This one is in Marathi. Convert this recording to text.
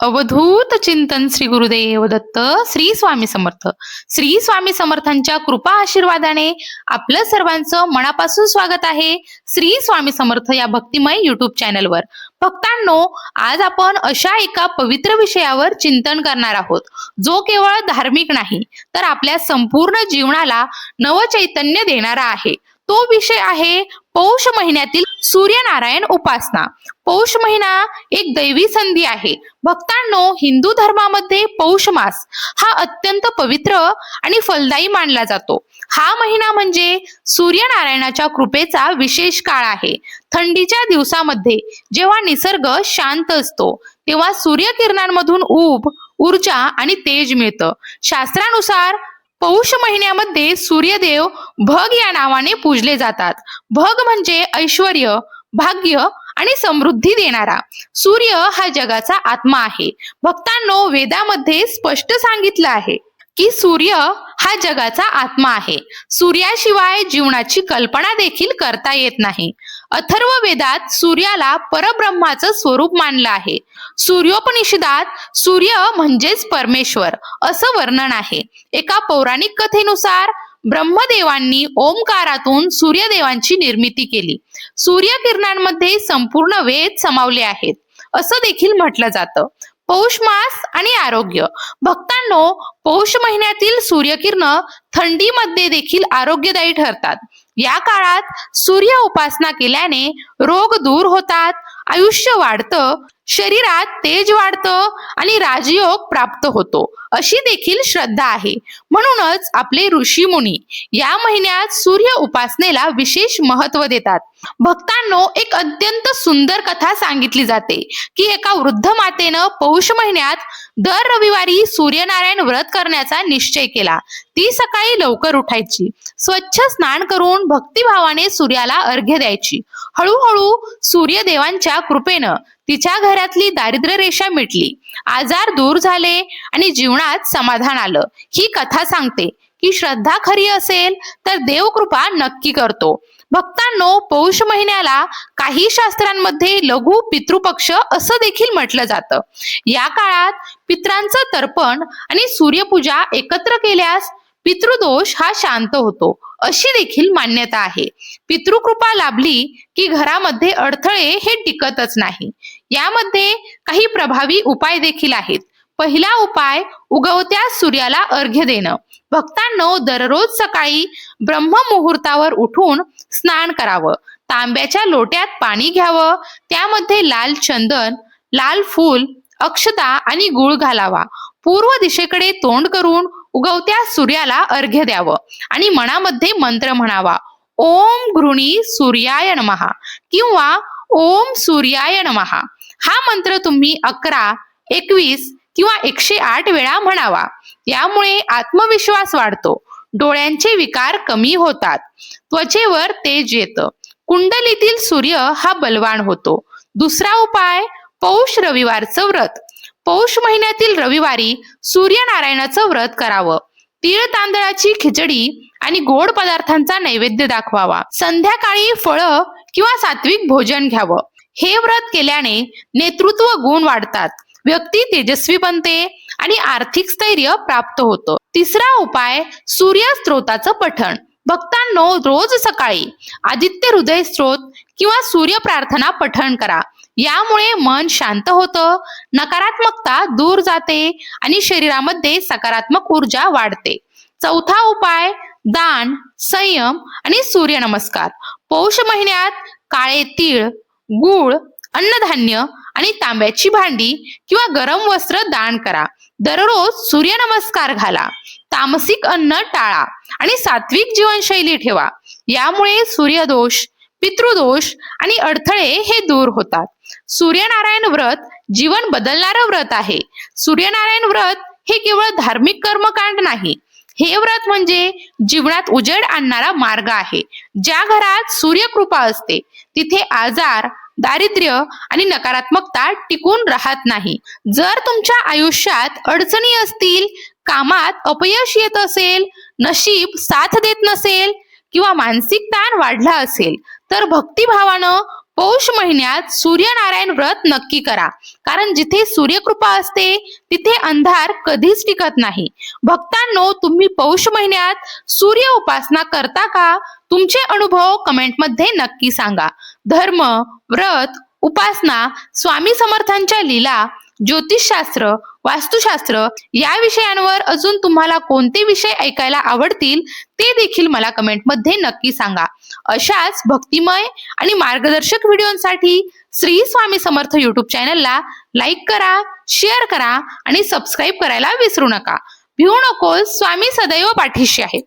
अवधूत चिंतन श्री गुरुदेव दत्त श्री स्वामी समर्थ. श्री स्वामी समर्थांच्या कृपा आशीर्वादाने आपलं सर्वांचं मनापासून स्वागत आहे श्री स्वामी समर्थ या भक्तिमय युट्यूब चॅनलवर भक्तांनो आज आपण अशा एका पवित्र विषयावर चिंतन करणार आहोत. जो केवळ धार्मिक नाही तर आपल्या संपूर्ण जीवनाला नवचैतन्य देणारा आहे. तो विषय आहे पौष महिन्यातील सूर्यनारायण उपासना. पौष महिना एक दैवी संधी आहे. भक्तांनो हिंदू धर्मामध्ये पौष मास हा अत्यंत पवित्र आणि फलदायी मानला जातो. हा महिना म्हणजे सूर्यनारायणाच्या कृपेचा विशेष काळ आहे. थंडीच्या दिवसामध्ये जेव्हा निसर्ग शांत असतो तेव्हा सूर्यकिरणांमधून ऊब ऊर्जा आणि तेज मिळतं. शास्त्रानुसार पौष महिन्यामध्ये सूर्यदेव भग या नावाने पूजले जातात. भग म्हणजे ऐश्वर भाग्य आणि समृद्धी देणारा. सूर्य हा जगाचा आत्मा आहे. भक्तांनो वेदामध्ये स्पष्ट सांगितलं आहे की सूर्य हा जगाचा आत्मा आहे. सूर्याशिवाय जीवनाची कल्पना देखील करता येत नाही. अथर्व वेदात सूर्याला परब्रह्माचं स्वरूप मानलं आहे. सूर्योपनिषदात सूर्य म्हणजेच परमेश्वर असं वर्णन आहे. एका पौराणिक कथेनुसार ब्रह्मदेवांनी ओमकारातून सूर्यदेवांची निर्मिती केली. सूर्यकिरणांमध्ये संपूर्ण वेद समावले आहेत. असं देखील म्हटलं जातं. पौष मास आणि आरोग्य. भक्तांनो पौष महिन्यातील सूर्यकिरण थंडीमध्ये देखील आरोग्यदायी ठरतात. या काळात सूर्य उपासना केल्याने रोग दूर होतात आयुष्य वाढतं शरीरात तेज वाढतं आणि राजयोग प्राप्त होतो. अशी देखील श्रद्धा आहे. म्हणूनच आपले ऋषी मुनी या महिन्यात सूर्य उपासनेला विशेष महत्त्व देतात. भक्तांनो एक अत्यंत सुंदर कथा सांगितली जाते की एका वृद्ध मातेनं पौष महिन्यात दर रविवारी सूर्यनारायण व्रत करण्याचा निश्चय केला. ती सकाळी लवकर उठायची. स्वच्छ स्नान करून भक्तिभावाने सूर्याला अर्घ्य द्यायची. हळूहळू सूर्यदेवांच्या कृपेनं तिच्या घरातली दारिद्र्य रेषा मिटली. आजार दूर झाले आणि जीवनात समाधान आलं. ही कथा सांगते की श्रद्धा खरी असेल तर देवकृपा नक्की करतो. भक्तांनो पौष महिन्याला काही शास्त्रांमध्ये लघु पितृपक्ष असं देखील म्हटलं जातं. या काळात पित्रांचं तर्पण आणि सूर्यपूजा एकत्र केल्यास पितृदोष हा शांत होतो अशी देखील मान्यता आहे. पितृकृपा लाभली की घरामध्ये अडथळे हे टिकतच नाही. यामध्ये काही प्रभावी उपाय देखील आहेत. पहिला उपाय उगवत्या सूर्याला अर्घ्य देणं. भक्तांनो दररोज सकाळी ब्रह्म मुहूर्तावर उठून स्नान करावं. तांब्याच्या लोट्यात पाणी घ्यावं. त्यामध्ये लाल चंदन लाल फूल अक्षता आणि गुळ घालावा. पूर्व दिशेकडे तोंड करून उगवत्या सूर्याला अर्घ्य द्यावं आणि मनामध्ये मंत्र म्हणावा. ओम घृणी सूर्याय नमहा किंवा ओम सूर्याय नमहा हा मंत्र तुम्ही अकरा एकवीस किंवा एकशे आठ वेळा म्हणावा. यामुळे आत्मविश्वास वाढतो. डोळ्यांचे विकार कमी होतात. त्वचेवर तेज येतं. कुंडलीतील सूर्य हा बलवान होतो. दुसरा उपाय पौष रविवारचं व्रत. पौष महिन्यातील रविवारी सूर्यनारायणाचं व्रत करावं. तीळ तांदळाची खिचडी आणि गोड पदार्थांचा नैवेद्य दाखवावा. संध्याकाळी फळं किंवा सात्विक भोजन घ्यावं. हे व्रत केल्याने नेतृत्व गुण वाढतात व्यक्ती तेजस्वी बनते आणि आर्थिक स्थैर्य प्राप्त होतं. तिसरा उपाय सूर्य स्त्रोताचं पठण. भक्तांनो रोज सकाळी आदित्य हृदय स्त्रोत किंवा सूर्य प्रार्थना पठण करा. यामुळे मन शांत होतं नकारात्मकता दूर जाते आणि शरीरामध्ये सकारात्मक ऊर्जा वाढते. चौथा उपाय दान संयम आणि सूर्यनमस्कार. पौष महिन्यात काळे तीळ गूळ अन्नधान्य आणि तांब्याची भांडी किंवा गरम वस्त्र दान करा. दररोज सूर्यनमस्कार घाला. तामसिक अन्न टाळा आणि सात्विक जीवनशैली ठेवा. यामुळे सूर्यदोष पितृदोष आणि अडथळे हे दूर होतात. सूर्यनारायण व्रत जीवन बदलणारं व्रत आहे. सूर्यनारायण व्रत हे केवळ धार्मिक कर्मकांड नाही हे व्रत म्हणजे जीवनात उजेड आणणारा मार्ग आहे. ज्या घरात सूर्यकृपा असते तिथे आजार दारिद्र्य आणि नकारात्मकता टिकून राहत नाही. जर तुमच्या आयुष्यात अडचणी असतील कामात अपयश येत असेल नशीब साथ देत नसेल किंवा मानसिक ताण वाढला असेल तर भक्तिभावानं पौष महिन्यात सूर्यनारायण व्रत नक्की करा. कारण जिथे सूर्यकृपा असते तिथे अंधार कधीच टिकत नाही. भक्तांनो तुम्ही पौष महिन्यात सूर्य उपासना करता का? तुमचे अनुभव कमेंटमध्ये नक्की सांगा. धर्म व्रत उपासना स्वामी समर्थांच्या लीला ज्योतिषशास्त्र वास्तुशास्त्र या विषयांवर अजून तुम्हाला कोणते विषय ऐकायला आवडतील ते देखील मला कमेंटमध्ये नक्की सांगा. अशाच भक्तिमय आणि मार्गदर्शक व्हिडिओंसाठी श्री स्वामी समर्थ युट्यूब चॅनलला लाईक करा शेअर करा आणि सबस्क्राईब करायला विसरू नका. भिवू नकोस स्वामी सदैव पाठीशी आहेत.